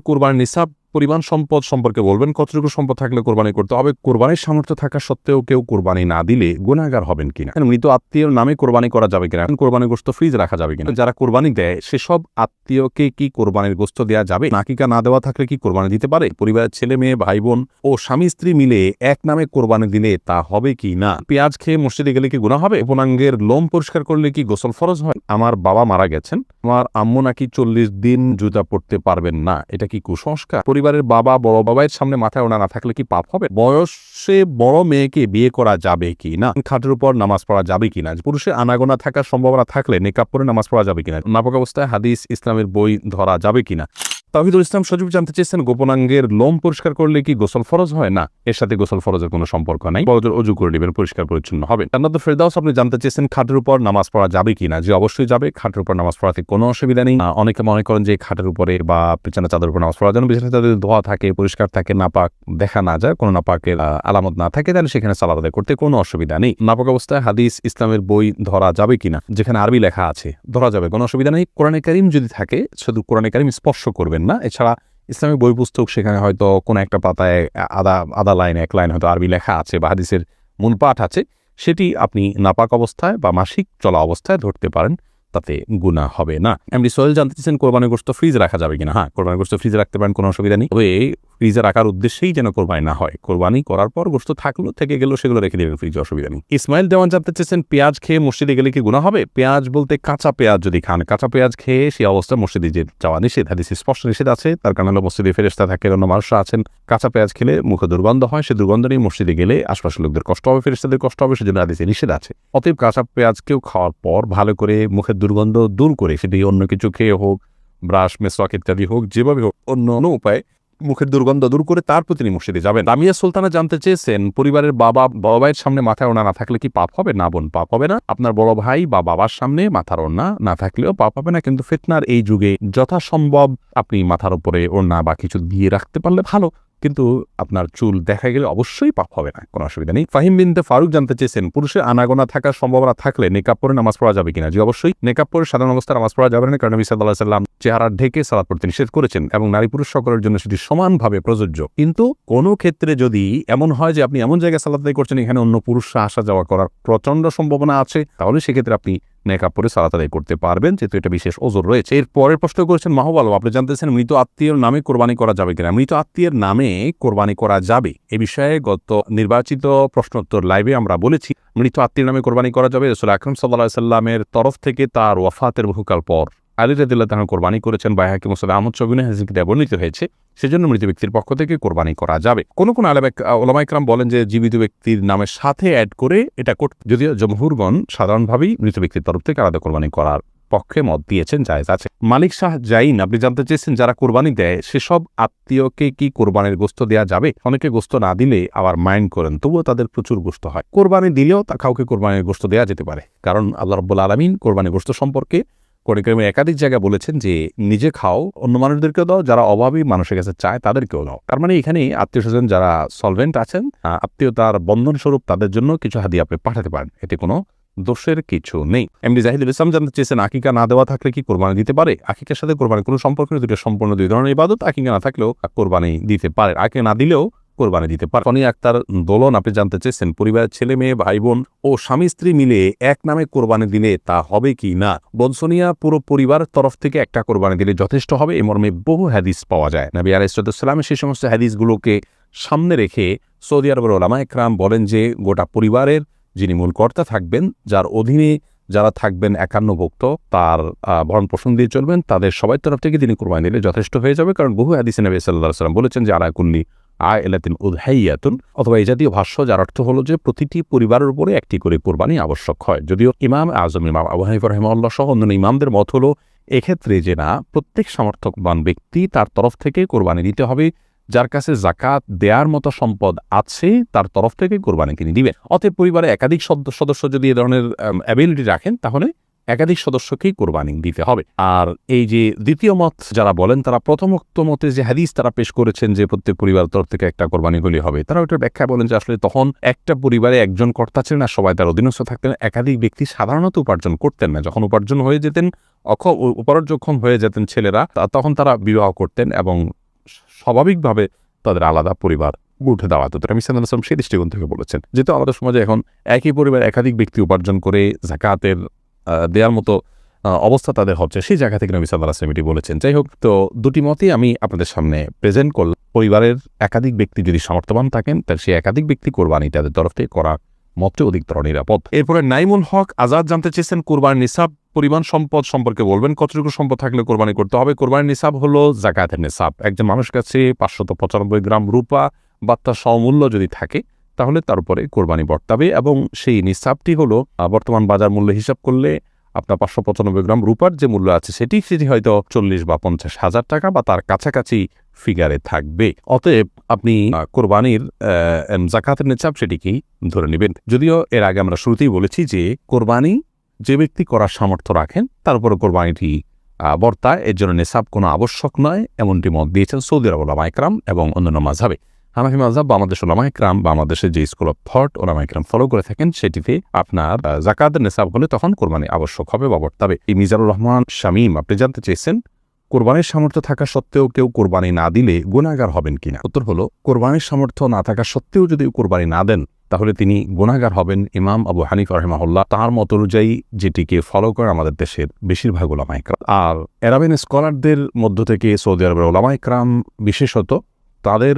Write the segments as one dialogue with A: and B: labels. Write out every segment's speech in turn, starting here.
A: কোরবানির নিসাব পরিমাণ সম্পদ সম্পর্কে বলবেন, কতটুকু সম্পদ থাকলে কোরবানি করতে হবে? কোরবানির সামর্থ্য থাকা সত্ত্বেও কেউ কোরবানি না দিলে গুণাগার হবেন কিনা? মৃত আত্মীয়র নামে কোরবানি করা যাবে কিনা? কোরবানির গোস্ত ফ্রিজ রাখা যাবে কিনা? যারা কোরবানি দেয়, সেসব আত্মীয়কে কি কোরবানির গোস্ত দেওয়া যাবে? নাকিকা না দেওয়া থাকলে কি কোরবানি দিতে পারে? পরিবারের ছেলে মেয়ে ভাই বোন ও স্বামী স্ত্রী মিলে এক নামে কোরবানি দিলে তা হবে কি না? পেঁয়াজ খেয়ে মসজিদে গেলে কি গুণা হবে? উপনাঙ্গের লোম পরিষ্কার করলে কি গোসল ফরজ হয়? আমার বাবা মারা গেছেন। আমার আম্মু নাকি চল্লিশ দিন জুতা পড়তে পারবেন না। এটা কি কুসংস্কার? পরিবারের বাবা, বড় বাবাইয়ের সামনে মাথায় ওনা না থাকলে কি পাপ হবে? বয়সে বড় মেয়েকে বিয়ে করা যাবে কি না? খাটের উপর নামাজ পড়া যাবে কি না? পুরুষের আনাগোনা থাকার সম্ভাবনা থাকলে নেকাপ পরে নামাজ পড়া যাবে কিনা নাপক অবস্থায় হাদিস, ইসলামের বই ধরা যাবে কিনা তাহিদুল ইসলাম সজীব জানতে চেয়েছেন, গোপনাঙ্গের লোম পরিষ্কার করলে কি গোসল ফরজ হয়? না, এর সাথে গোসল ফরজের কোনো সম্পর্ক নাই। বড়দের অজু করে নেবেন, পরিষ্কার পরিচ্ছন্ন হবে জান্নাত ফেরদাউস, আপনি জানতে চেয়েছেন খাটের উপর নামাজ পড়া যাবে কিনা? যে অবশ্যই যাবে। খাটের উপর নামাজ পড়াতে কোনো অসুবিধা নেই। অনেকে মনে করেন যে খাটের উপরে বা পেছনে চাদর উপর নামাজ পড়া যেন বিশেষ তাদের ধোয়া থাকে, পরিষ্কার থাকে, নাপাক দেখা না যায়, কোনো নাপাকের আলামত না থাকে, তাহলে সেখানে সালাদ করতে কোনো অসুবিধা নেই। নাপাক অবস্থায় হাদিস, ইসলামের বই ধরা যাবে কিনা? যেখানে আরবি লেখা আছে, ধরা যাবে, কোনো অসুবিধা নেই। কোরআনে কারিম যদি থাকে, শুধু কোরআনে কারিম স্পর্শ করবেন না? এছাড়া ইসলামিক বই পুস্তক সেখানে হয়তো কোনো একটা পাতায় আদা আদা লাইন, এক লাইন হয়তো আরবি লেখা আছে বা হাদিসের মূল পাঠ আছে। সেটি আপনি নাপাক অবস্থায় বা মাসিক চলা অবস্থায় ধরতে পারেন, তাতে গুণা হবে না। এমনি সোহেল জানতে চাইছেন কোরবানি গোস্ত ফ্রিজ রাখা যাবে কিনা? হ্যাঁ কোরবানি গোস্ত ফ্রিজে রাখতে পারেন, কোনো অসুবিধা নেই। তবে ফ্রিজে রাখার উদ্দেশ্যেই যেন কোরবানি না হয়। কোরবানি করার পর গোস্ত থাকল, থেকে গেলেও সেগুলো রেখে দেবেন ফ্রিজে অসুবিধা নেই। ইসমাইল দেওয়ান জানতে চেয়েছেন, পেঁয়াজ খেয়ে মসজিদে গেলে কি গুণা হবে? পেঁয়াজ বলতে কাঁচা পেঁয়াজ যদি খান, কাঁচা পেঁয়াজ খেয়ে সেই অবস্থায় মসজিদে যে যাওয়া নিষেধ, হাদিস স্পষ্ট নিষেধ আছে, তার কারণে হলো মসজিদে ফেরেস্তা থাকে, অন্য মানুষরা আছেন। কাঁচা পেঁয়াজ খেলে মুখে দুর্গন্ধ হয়, সে দুর্গন্ধ নিয়ে মসজিদে গেলে আশপাশের লোকদের কষ্ট হবে ফেরেস্তাদের কষ্ট হবে, সেজন্য হাদিসে নিষেধ আছে। অতএব কাঁচা পেঁয়াজকেও খাওয়ার পর ভালো করে মুখের দুর্গন্ধ দূর করে, সেটি অন্য কিছু খেয়ে হোক, ব্রাশ, মেসওয়াক ইত্যাদি হোক, যেভাবে হোক, অন্য অন্য উপায়ে মুখের দুর্গন্ধ দূর করে তারপর তিনি মসজিদে যাবেন। রামিয়া সুলতানা জানতে চেয়েছেন, পরিবারের বাবা, বড় ভাইয়ের সামনে মাথায় ওনা না থাকলে কি পাপ হবে? না বোন, পাপ হবে না। আপনার বড় ভাই বা বাবার সামনে মাথার ওনা না থাকলেও পাপ হবে না। কিন্তু ফিতনার এই যুগে যথাসম্ভব আপনি মাথার উপরে ওনা বা কিছু দিয়ে রাখতে পারলে ভালো। কিন্তু আপনার চুল দেখা গেলে অবশ্যই পাপ হবে না, কোনো অসুবিধা নেই। ফাহিম বিনতে ফারুক জানতে চেয়েছেন, পুরুষের আনাগোনা থাকার সম্ভাবনা থাকলে নেকাপ পরে নামাজ পড়া যাবে কিনা? জি, অবশ্যই। নেকাপ পরে সাধারণ অবস্থায় নামাজ পড়া যাবে না, কারণ নবী সাল্লাহ সাল্লাম চেহারা ঢেকে সালাদ পড়তে নিষেধ করেছেন এবং নারী পুরুষ সকলের জন্য সেটি সমানভাবে প্রযোজ্য। কিন্তু কোনো ক্ষেত্রে যদি এমন হয় যে আপনি এমন জায়গায় সালাদ আদায় করছেন, এখানে অন্য পুরুষরা আসা যাওয়া করার প্রচণ্ড সম্ভাবনা আছে, তাহলে সেক্ষেত্রে আপনি নেকাপ পরে সালাত আদায় করতে পারবেন, যেহেতু এটা বিশেষ ওজোর রয়েছে। এর পরের প্রশ্ন করেছেন মাহবুব আলম আপনি জানতেছেন মৃত আত্মীয়র নামে কোরবানি করা যাবে কিনা? মৃত আত্মীয়ের নামে কোরবানি করা যাবে। এ বিষয়ে গত নির্বাচিত প্রশ্নোত্তর লাইভে আমরা বলেছি, মৃত আত্মীয় নামে কোরবানি করা যাবে। রসুল আকরম সাল্লাহ সাল্লামের তরফ থেকে তার ওয়াফাতের বহুকাল পর। আলী রাদিল্লাহ তাহা কোরবানি করেছেন বাইহাকি মুসাদ আহমদ চবিনে হাজিকে বর্ণিত হয়েছে। সেজন্য মৃত ব্যক্তির পক্ষ থেকে কোরবানি করা যাবে। কোন কোন ওলামাইকরাম বলেন যে জীবিত ব্যক্তির নামের সাথে অ্যাড করে এটা যদিও জমহুরগণ সাধারণভাবেই মৃত ব্যক্তির তরফ থেকে আলাদা কোরবানি করার পক্ষে মত দিয়েছেন, জায়েজ আছে। মালিক শাহ জাইন, আপনি জানতে চেয়েছেন যারা কোরবানি দেয়, সেসব আত্মীয়কে কি কোরবানির গোস্ত দেওয়া যাবে? অনেকে গোস্ত না দিলে আবার মাইন্ড করেন, তবুও তাদের প্রচুর গোস্ত হয়। কোরবানি দিলেও তা কাউকে কোরবানির গোস্ত দেওয়া যেতে পারে। কারণ আল্লাহ রব্বুল আলমিন কোরবানির গোস্ত সম্পর্কে কোরআন একাধিক জায়গায় বলেছেন যে, নিজে খাও, অন্য মানুষদেরকেও দাও, যারা অভাবী মানুষের কাছে চায় তাদেরকেও দাও। তার মানে এখানে আত্মীয় স্বজন যারা সলভেন্ট আছেন আত্মীয়তার বন্ধন স্বরূপ তাদের জন্য কিছু হাদিয়া আপনি পাঠাতে পারেন। এতে কোনো দোষের কিছু নেই। এমনি জাহিদুল ইসলাম জানতে চেয়েছেন, আকিকা না দেওয়া থাকলে কি কোরবানি দিতে পারে? আকিকার সাথে কোরবানি কোনো সম্পর্ক নেই দুটো সম্পূর্ণ দুই ধরনের ইবাদত, আকিকা না থাকলেও কোরবানি দিতে পারে। আকিকা না দিলেও কোরবানি দিতে পারে। ফনি আক্তার দোলন, আপনি জানতে চেয়েছেন, পরিবারের ছেলে মেয়ে ভাই বোন ও স্বামী স্ত্রী মিলে এক নামে কোরবানি দিলে তা হবে কি না? বনসনিয়া পুরো পরিবার তরফ থেকে একটা কোরবানি দিলে যথেষ্ট হবে এ মর্মে বহু হাদিস পাওয়া যায়। নবী আলাইসালামের সেই সমস্ত হাদিসগুলোকে সামনে রেখে সৌদি আরবের ওলামা একরাম বলেন যে গোটা পরিবারের যিনি মূল কর্তা থাকবেন, যার অধীনে যারা থাকবেন একান্ন একান্নভুক্ত, তার ভরণ পোষণ দিয়ে চলবেন, তাদের সবাই তরফ থেকে তিনি কোরবানি দিলে যথেষ্ট হয়ে যাবে। কারণ বহু হাদিসে নবী সাল্লাহ সাল্লাম বলেছেন যে আলাকুল্লি আয় এলাতিন উদহাইয়াতুন অথবা এই জাতীয় ভাষ্য যার অর্থ হলো যে, প্রতিটি পরিবারের উপরে একটি করে কোরবানি আবশ্যক হয়। যদিও ইমাম আজম, ইমাম আবু হানিফা রহমাল্লাহ সহ অন্যান্য ইমামদের মত হলো, এক্ষেত্রে যে না, প্রত্যেক সমর্থকবান ব্যক্তি তার তরফ থেকে কোরবানি দিতে হবে। যার কাছে জাকাত দেয়ার মতো সম্পদ আছে, তার তরফ থেকে কোরবানি তিনি দিবেন। অতএব পরিবারে একাধিক সদ- সদস্য যদি এ ধরনের অ্যাবিলিটি রাখেন, তাহলে একাধিক সদস্যকেই কোরবানি দিতে হবে। আর এই যে দ্বিতীয় মত যারা বলেন, তারা প্রথমোক্ত মতে যে হাদিস তারা পেশ করেছেন যে প্রত্যেক পরিবার তরফ থেকে একটা কোরবানি হবে, তারা ওইটার ব্যাখ্যা বলেন যে আসলে তখন একটা পরিবারে একজন কর্তা ছিলেন আর সবাই তার অধীনস্থ থাকতেন, একাধিক ব্যক্তি সাধারণত উপার্জন করতেন না। যখন উপার্জন হয়ে যেতেন অক্ষ উপার্জক্ষম হয়ে যেতেন ছেলেরা তখন তারা বিবাহ করতেন এবং স্বাভাবিকভাবে তাদের আলাদা পরিবার উঠে হতো আমি সাল্লাহ আসলাম সেই দৃষ্টিকোণ থেকে বলেছেন যেহেতু আমাদের সমাজে এখন একই পরিবার একাধিক ব্যক্তি উপার্জন করে জাকাতের দেওয়ার মতো অবস্থা তাদের হচ্ছে। সেই জায়গা থেকে নবী সাল্লাহ আসলাম এটি বলেছেন। যাই হোক, তো দুটি মতই আমি আপনাদের সামনে প্রেজেন্ট করলাম। পরিবারের একাধিক ব্যক্তি যদি সামর্থ্যবান থাকেন, তাহলে সেই একাধিক ব্যক্তি কোরবানি তাদের তরফ থেকে করা মতে অধিকতর নিরাপদ। এরপরে নাইমুল হক আজাদ জানতে চেয়েছেন কোরবানির নিসাব পরিমাণ সম্পদ সম্পর্কে বলবেন, কতটুকু সম্পদ থাকলে কোরবানি করতে হবে? কোরবানির নিসাব হলো জাকাতের নিসাব। একজন মানুষ কাছে পাঁচশত পঁচানব্বই গ্রাম রূপা বা তার যদি থাকে, তাহলে তার উপরে কোরবানি বর্তাবে এবং সেই নিসাবটি হলো বর্তমান বাজার মূল্য হিসাব করলে আপনার পাঁচশো পঁচানব্বই গ্রাম রূপার যে মূল্য আছে, সেটি সেটি হয়তো চল্লিশ বা পঞ্চাশ হাজার টাকা বা তার কাছাকাছি ফিগারে থাকবে। অতএব আপনি কোরবানির জাকাতের নিসাব সেটিকেই ধরে নেবেন। যদিও এর আগে আমরা শুরুতেই বলেছি যে কোরবানি যে ব্যক্তি করার সামর্থ্য রাখেন, তার উপরে কোরবানিটি বর্তায় এর জন্য নেশাব কোনো আবশ্যক নয়, এমনটি মত দিয়েছেন সৌদি আরব ওলামা একরাম এবং অন্যান্য মাঝাবে হানাফি মাঝাব বাংলাদেশ ওলামা একরাম, বাংলাদেশের যে স্কুল অফ থট ওলামা একরাম ফলো করে থাকেন, সেটিতে আপনার জাকাতের নেশাব হলে তখন কোরবানি আবশ্যক হবে বা বর্তাবে। এই মিজানুর রহমান শামীম, আপনি জানতে চেয়েছেন কোরবানির সামর্থ্য থাকা সত্ত্বেও কেউ কোরবানি না দিলে গুণাগার হবেন কিনা? উত্তর হলো, কোরবানির সামর্থ্য না থাকা সত্ত্বেও যদি কোরবানি না দেন, তাহলে তিনি গুণাগার হবেন ইমাম আবু হানিফ রহমাহুল্লাহ তাঁর মত অনুযায়ী যেটিকে ফলো করে আমাদের দেশের বেশিরভাগ ওলামা ইকরাম আর এরাবেন স্কলারদের মধ্য থেকে সৌদি আরবের ওলামা ইকরাম বিশেষত তাদের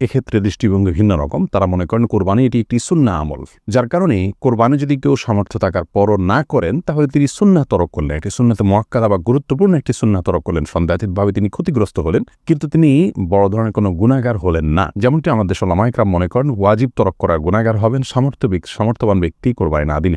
A: এক্ষেত্রে দৃষ্টিভঙ্গি ভিন্ন রকম। তারা মনে করেন কোরবানি এটি একটি সুন্না আমল। যার কারণে কোরবানি যদি কেউ সামর্থ্য থাকার পরও না করেন, তাহলে তিনি সুন্না তরক করলেন। একটি সুন্নাতে মহাক্কাদা বা গুরুত্বপূর্ণ একটি সুন্না তরক করলেন। সন্দেহাতীতভাবে তিনি ক্ষতিগ্রস্ত হলেন, কিন্তু তিনি বড় ধরনের কোনো গুণাগার হলেন না। যেমনটি আমাদের সোলামাইকরাম মনে করেন, ওয়াজিব তরক করার গুণাগার হবেন সামর্থ্য ব্যক্তি- সামর্থ্যবান ব্যক্তি কোরবানি না দিলে।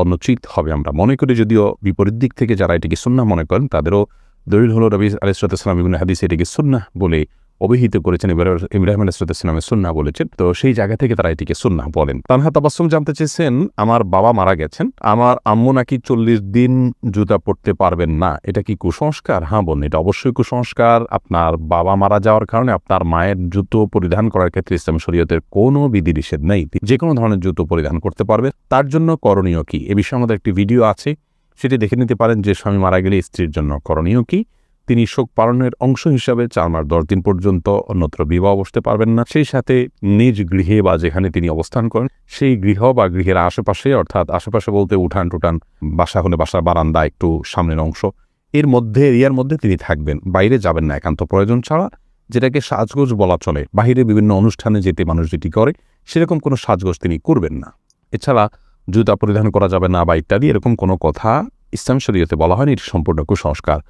A: অনুচিত হবে। আমরা মনে করি যদিও বিপরীত দিক থেকে যারা এটিকে সুন্না মনে করেন, তাদেরও দলিল হল রবি আলিসালাম ইবিন হাদিস এটিকে সুন্না বলে অভিহিত করেছেন ইব্রাহিম- আলাইসালামের সুন্না বলেছেন। তো সেই জায়গা থেকে তারা এটিকে সুন্না বলেন। তানহা তাবাসুম জানতে চেয়েছেন, আমার বাবা মারা গেছেন, আমার আম্মু নাকি চল্লিশ দিন জুতা পড়তে পারবেন না, এটা কি কুসংস্কার? হ্যাঁ বোন এটা অবশ্যই কুসংস্কার। আপনার বাবা মারা যাওয়ার কারণে আপনার মায়ের জুতো পরিধান করার ক্ষেত্রে ইসলাম শরীয়তের কোনো বিধি নিষেধ নেই। যে কোনো ধরনের জুতো পরিধান করতে পারবে। তার জন্য করণীয় কি? এ বিষয়ে আমাদের একটি ভিডিও আছে, সেটি দেখে নিতে পারেন যে স্বামী মারা গেলে স্ত্রীর জন্য করণীয় কি? তিনি শোক পালনের অংশ হিসাবে চার মাস দশ দিন পর্যন্ত অন্যত্র বিবাহ বসতে পারবেন না। সেই সাথে নিজ গৃহে বা যেখানে তিনি অবস্থান করেন, সেই গৃহ বা গৃহের আশেপাশে, অর্থাৎ আশেপাশে বলতে উঠান টুটান বাসা হলে বাসার বারান্দা একটু সামনের অংশ, এর মধ্যে, এরিয়ার মধ্যে তিনি থাকবেন। বাইরে যাবেন না, একান্ত প্রয়োজন ছাড়া, যেটাকে সাজগোজ বলা চলে। বাহিরে বিভিন্ন অনুষ্ঠানে যেতে মানুষ যেটি করে, সেরকম কোনো সাজগোজ তিনি করবেন না। এছাড়া জুতা পরিধান করা যাবে না বা ইত্যাদি, এরকম কোনো কথা ইসলাম শরীয়তে বলা হয়নি, এটি সম্পূর্ণ কুসংস্কার।